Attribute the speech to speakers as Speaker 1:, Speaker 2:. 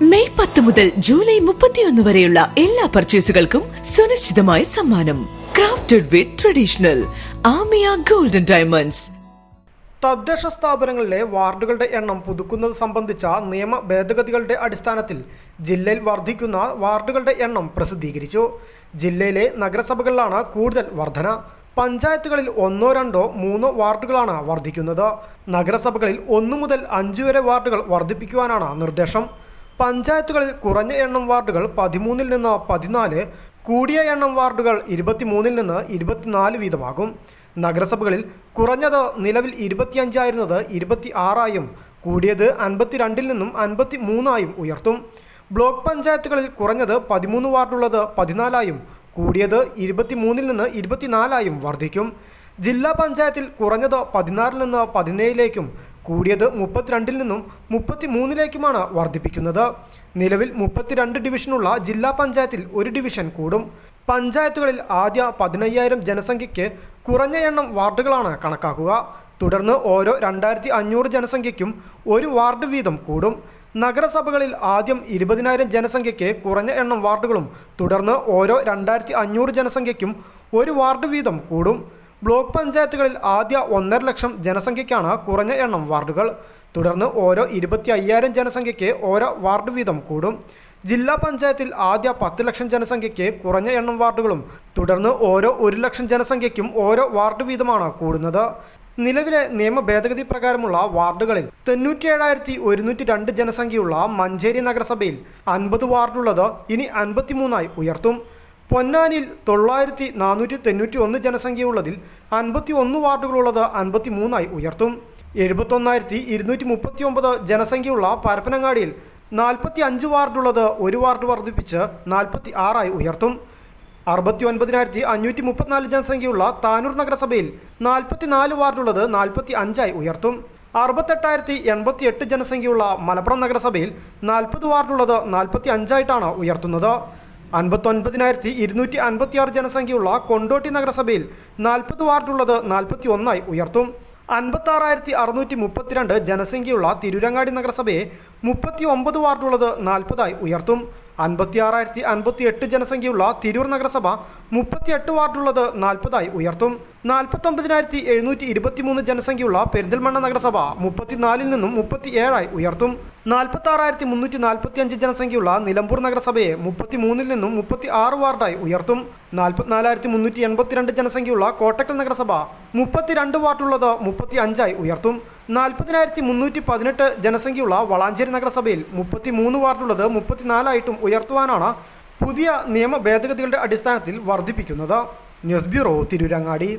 Speaker 1: May പത്ത് മുതൽ July മുപ്പത്തിയൊന്ന് വരെയുള്ള എല്ലാ പർച്ചേസുകൾക്കും സുനിശ്ചിതമായ സമ്മാനം. ക്രാഫ്റ്റഡ് വിത്ത് ട്രഡീഷണൽ ആമിയ ഗോൾഡൻ ഡയമണ്ട്സ്
Speaker 2: തദ്ദേശ സ്ഥാപനങ്ങളിലെ വാർഡുകളുടെ എണ്ണം പുതുക്കുന്നത് സംബന്ധിച്ച നിയമ ഭേദഗതികളുടെ അടിസ്ഥാനത്തിൽ ജില്ലയിൽ വർദ്ധിക്കുന്ന വാർഡുകളുടെ എണ്ണം പ്രസിദ്ധീകരിച്ചു. ജില്ലയിലെ നഗരസഭകളിലാണ് കൂടുതൽ വർധന. പഞ്ചായത്തുകളിൽ ഒന്നോ രണ്ടോ മൂന്നോ വാർഡുകളാണ് വർദ്ധിക്കുന്നത്. നഗരസഭകളിൽ ഒന്നു മുതൽ അഞ്ച് വരെ വാർഡുകൾ വർദ്ധിപ്പിക്കുവാനാണ് നിർദ്ദേശം. പഞ്ചായത്തുകളിൽ കുറഞ്ഞ എണ്ണം വാർഡുകൾ പതിമൂന്നിൽ നിന്ന് പതിനാല് കൂടിയ എണ്ണം വാർഡുകൾ ഇരുപത്തിമൂന്നിൽ നിന്ന് ഇരുപത്തിനാല് വീതമാകും. നഗരസഭകളിൽ കുറഞ്ഞത് നിലവിൽ ഇരുപത്തിയഞ്ചായിരുന്നത് ഇരുപത്തി ആറായും കൂടിയത് അൻപത്തിരണ്ടിൽ നിന്നും അൻപത്തി മൂന്നായും ഉയർത്തും. ബ്ലോക്ക് പഞ്ചായത്തുകളിൽ കുറഞ്ഞത് പതിമൂന്ന് വാർഡുള്ളത് പതിനാലായും കൂടിയത് ഇരുപത്തിമൂന്നിൽ നിന്ന് ഇരുപത്തിനാലായും വർദ്ധിക്കും. ജില്ലാ പഞ്ചായത്തിൽ കുറഞ്ഞത് പതിനാറിൽ നിന്ന് പതിനേഴിലേക്കും കൂടിയത് മുപ്പത്തിരണ്ടിൽ നിന്നും മുപ്പത്തി മൂന്നിലേക്കുമാണ് വർദ്ധിപ്പിക്കുന്നത്. നിലവിൽ മുപ്പത്തിരണ്ട് ഡിവിഷനുള്ള ജില്ലാ പഞ്ചായത്തിൽ ഒരു ഡിവിഷൻ കൂടും. പഞ്ചായത്തുകളിൽ ആദ്യ പതിനയ്യായിരം ജനസംഖ്യയ്ക്ക് കുറഞ്ഞ എണ്ണം വാർഡുകളാണ് കണക്കാക്കുക. തുടർന്ന് ഓരോ രണ്ടായിരത്തി അഞ്ഞൂറ് ജനസംഖ്യയ്ക്കും ഒരു വാർഡ് വീതം കൂടും. നഗരസഭകളിൽ ആദ്യം ഇരുപതിനായിരം ജനസംഖ്യയ്ക്ക് കുറഞ്ഞ എണ്ണം വാർഡുകളും തുടർന്ന് ഓരോ രണ്ടായിരത്തി അഞ്ഞൂറ് ജനസംഖ്യയ്ക്കും ഒരു വാർഡ് വീതം കൂടും. ബ്ലോക്ക് പഞ്ചായത്തുകളിൽ ആദ്യ ഒന്നര ലക്ഷം ജനസംഖ്യയ്ക്കാണ് കുറഞ്ഞ എണ്ണം വാർഡുകൾ. തുടർന്ന് ഓരോ ഇരുപത്തി അയ്യായിരം ജനസംഖ്യയ്ക്ക് ഓരോ വാർഡ് വീതം കൂടും. ജില്ലാ പഞ്ചായത്തിൽ ആദ്യ പത്ത് ലക്ഷം ജനസംഖ്യയ്ക്ക് കുറഞ്ഞ എണ്ണം വാർഡുകളും തുടർന്ന് ഓരോ ഒരു ലക്ഷം ജനസംഖ്യയ്ക്കും ഓരോ വാർഡ് വീതമാണ് കൂടുന്നത്. നിലവിലെ നിയമ ഭേദഗതി പ്രകാരമുള്ള വാർഡുകളിൽ തൊണ്ണൂറ്റിയേഴായിരത്തി ഒരുന്നൂറ്റി രണ്ട് ജനസംഖ്യയുള്ള മഞ്ചേരി നഗരസഭയിൽ അൻപത് വാർഡുള്ളത് ഇനി അൻപത്തിമൂന്നായി ഉയർത്തും. പൊന്നാനിയിൽ തൊള്ളായിരത്തി നാനൂറ്റി തൊണ്ണൂറ്റി ഒന്ന് ജനസംഖ്യയുള്ളതിൽ അൻപത്തി ഒന്ന് വാർഡുകളുള്ളത് അൻപത്തി മൂന്നായി ഉയർത്തും. എഴുപത്തൊന്നായിരത്തി ഇരുന്നൂറ്റി മുപ്പത്തി ഒമ്പത് ജനസംഖ്യയുള്ള പരപ്പനങ്ങാടിയിൽ നാൽപ്പത്തി അഞ്ച് വാർഡുള്ളത് ഒരു വാർഡ് വർദ്ധിപ്പിച്ച് നാൽപ്പത്തി ആറായി ഉയർത്തും. അറുപത്തി ഒൻപതിനായിരത്തി അഞ്ഞൂറ്റി മുപ്പത്തിനാല് ജനസംഖ്യയുള്ള താനൂർ നഗരസഭയിൽ നാൽപ്പത്തിനാല് വാർഡുള്ളത് നാൽപ്പത്തി അഞ്ചായി ഉയർത്തും. അറുപത്തെട്ടായിരത്തി എൺപത്തി എട്ട് ജനസംഖ്യയുള്ള മലപ്പുറം നഗരസഭയിൽ നാൽപ്പത് വാർഡുള്ളത് നാൽപ്പത്തി അഞ്ചായിട്ടാണ് ഉയർത്തുന്നത്. അൻപത്തൊൻപതിനായിരത്തി ഇരുന്നൂറ്റി അൻപത്തിയാറ് ജനസംഖ്യയുള്ള കൊണ്ടോട്ടി നഗരസഭയിൽ നാൽപ്പത് വാർഡുള്ളത് നാൽപ്പത്തി ഒന്നായി ഉയർത്തും. അൻപത്താറായിരത്തി അറുന്നൂറ്റി മുപ്പത്തിരണ്ട് ജനസംഖ്യയുള്ള തിരുരങ്ങാടി നഗരസഭയെ മുപ്പത്തി ഒമ്പത് വാർഡുള്ളത് നാൽപ്പതായി ഉയർത്തും. അൻപത്തിയാറായിരത്തി അൻപത്തി എട്ട് ജനസംഖ്യയുള്ള തിരൂർ നഗരസഭ മുപ്പത്തിയെട്ട് വാർഡുള്ളത് നാൽപ്പതായി ഉയർത്തും. നാൽപ്പത്തൊമ്പതിനായിരത്തി എഴുന്നൂറ്റി ഇരുപത്തിമൂന്ന് ജനസംഖ്യയുള്ള പെരിന്തൽമണ്ണ നഗരസഭ മുപ്പത്തിനാലിൽ നിന്നും മുപ്പത്തി ഏഴായി ഉയർത്തും. നാൽപ്പത്താറായിരത്തി മുന്നൂറ്റി നാൽപ്പത്തി അഞ്ച് ജനസംഖ്യയുള്ള നിലമ്പൂർ നഗരസഭയെ മുപ്പത്തിമൂന്നിൽ നിന്നും മുപ്പത്തി ആറ് വാർഡായി ഉയർത്തും. നാൽപ്പത്തിനാലായിരത്തി മുന്നൂറ്റി എൺപത്തിരണ്ട് ജനസംഖ്യയുള്ള കോട്ടക്കൽ നഗരസഭ മുപ്പത്തിരണ്ട് വാർഡുള്ളത് മുപ്പത്തി അഞ്ചായി ഉയർത്തും. നാൽപ്പതിനായിരത്തി മുന്നൂറ്റി പതിനെട്ട് ജനസംഖ്യയുള്ള വളാഞ്ചേരി നഗരസഭയിൽ മുപ്പത്തി മൂന്ന് വാർഡുള്ളത് മുപ്പത്തിനാലായിട്ടും ഉയർത്തുവാനാണ് പുതിയ നിയമ ഭേദഗതികളുടെ അടിസ്ഥാനത്തിൽ വർദ്ധിപ്പിക്കുന്നത്. News bureau Tirurangadi.